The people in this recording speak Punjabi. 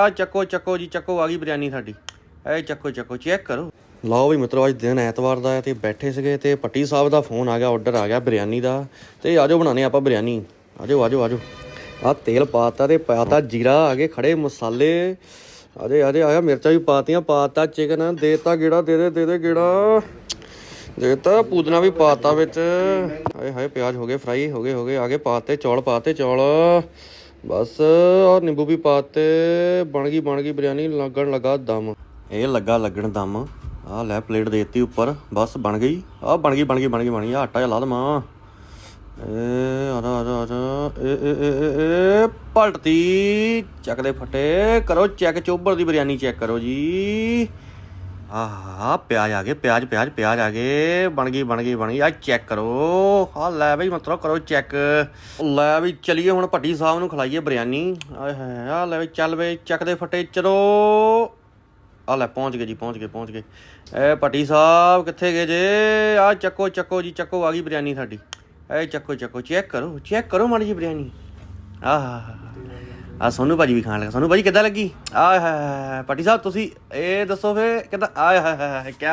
ਆ ਚੱਕੋ ਚੱਕੋ ਜੀ, ਚੱਕੋ, ਆ ਗਈ ਬਿਰਿਆਨੀ ਸਾਡੀ। ਇਹ ਚੱਕੋ ਚੱਕੋ, ਚੈੱਕ ਕਰੋ। ਲਓ ਵੀ ਮਿੱਤਰੋ, ਅੱਜ ਦਿਨ ਐਤਵਾਰ ਦਾ ਹੈ ਤੇ ਬੈਠੇ ਸੀਗੇ ਤੇ ਪੱਟੀ ਸਾਹਿਬ ਦਾ ਫੋਨ ਆ ਗਿਆ ਆਰਡਰ ਆ ਗਿਆ ਬਿਰਿਆਨੀ ਦਾ। ਤੇ ਆਜੋ ਬਣਾਣੇ ਆਪਾਂ ਬਿਰਿਆਨੀ। ਆਜੋ ਆਜੋ ਆਜੋ। ਆ ਤੇਲ ਪਾਤਾ ਤੇ ਪਾਤਾ ਜੀਰਾ, ਆ ਖੜੇ ਮਸਾਲੇ। ਆਜੇ ਆਜੇ ਆਇਆ ਮਿਰਚਾਂ ਵੀ ਪਾਤੀਆਂ, ਪਾਤਾ ਚਿਕਨ ਦੇਤਾ ਗੇੜਾ, ਦੇ ਦੇ ਦੇ ਦੇ ਗੇੜਾ। ਦੇਤਾ, ਪੂਦਨਾ ਵੀ ਪਾਤਾ ਵਿੱਚ। ਹਾਏ ਹਾਏ, ਪਿਆਜ਼ ਹੋ ਗਏ ਫਰਾਈ ਹੋ ਗਏ ਹੋ ਗਏ, ਆ ਗਏ ਪਾਤੇ ਚੌਲ ਪਾਤੇ ਚੌਲ। ਬਸ ਔਰ ਨਿੰਬੂ ਵੀ ਪਾਤੇ ਬਣ ਗਈ ਬਣ ਗਈ ਬਿਰਿਆਨੀ ਲੱਗਣ ਲੱਗਾ ਦਮ। ਇਹ ਲੱਗਾ ਲੱਗਣ ਦਮ। ਆ ਲੈ ਪਲੇਟ ਦੇਤੀ ਉੱਪਰ ਬਸ ਬਣ ਗਈ। ਆ ਬਣ ਗਈ ਬਣ ਗਈ ਬਣ ਗਈ ਬਣ ਗਈ। ਆਹ ਆਟਾ ਜਿਹਾ ਲਾ ਦਵਾਂ। ਏ ਆ ਜਾ ਏ ਏ ਏ ਏ, ਪਲਟਤੀ। ਚੱਕ ਫਟੇ। ਕਰੋ ਚੈੱਕ ਚੋਬਰ ਦੀ ਬਿਰਿਆਨੀ ਚੈੱਕ ਕਰੋ ਜੀ। ਆਹ, ਪਿਆਜ਼ ਆ ਗਏ, ਪਿਆਜ਼ ਪਿਆਜ਼ ਪਿਆਜ਼ ਆ ਗਏ। ਬਣ ਗਈ ਬਣ ਗਈ ਬਣ ਗਈ। ਆ ਚੈੱਕ ਕਰੋ। ਆ ਲੈ ਬਈ ਮਤਲਬ ਕਰੋ ਚੈੱਕ ਲੈ ਵੀ ਚਲੀਏ ਹੁਣ ਭੱਟੀ ਸਾਹਿਬ ਨੂੰ ਖਲਾਈਏ ਬਿਰਿਆਨੀ। ਆ ਲੈ ਵੀ ਚੱਲ ਬਈ, ਚੱਕ ਦੇ ਫਟੇ, ਚਲੋ। ਆ ਲੈ, ਪਹੁੰਚ ਗਏ ਜੀ, ਪਹੁੰਚ ਗਏ ਪਹੁੰਚ ਗਏ। ਐ ਭੱਟੀ ਸਾਹਿਬ ਕਿੱਥੇ ਗਏ ਜੇ? ਆ ਚੱਕੋ ਚੱਕੋ ਜੀ, ਚੱਕੋ, ਆ ਗਈ ਬਿਰਿਆਨੀ ਸਾਡੀ। ਐ ਚੱਕੋ ਚੱਕੋ ਚੈੱਕ ਕਰੋ ਚੈੱਕ ਕਰੋ ਮਾੜੀ ਜੀ ਬਿਰਿਆਨੀ। ਆਹ। ਆ ਸੋਨੂ ਭਾਜੀ ਵੀ ਖਾਣ ਲੱਗਾ ਸੋਨੂ ਭਾਜੀ ਕਿੱਦਾਂ ਲੱਗੀ ਆਏ ਹਾਏ ਹਾਏ ਹਾਏ। ਭੱਟੀ ਸਾਹਿਬ, ਤੁਸੀਂ ਇਹ ਦੱਸੋ ਫੇ ਕਿੱਦਾਂ ਆਏ ਹਾਏ ਹਾਏ ਹਾਏ ਕੀ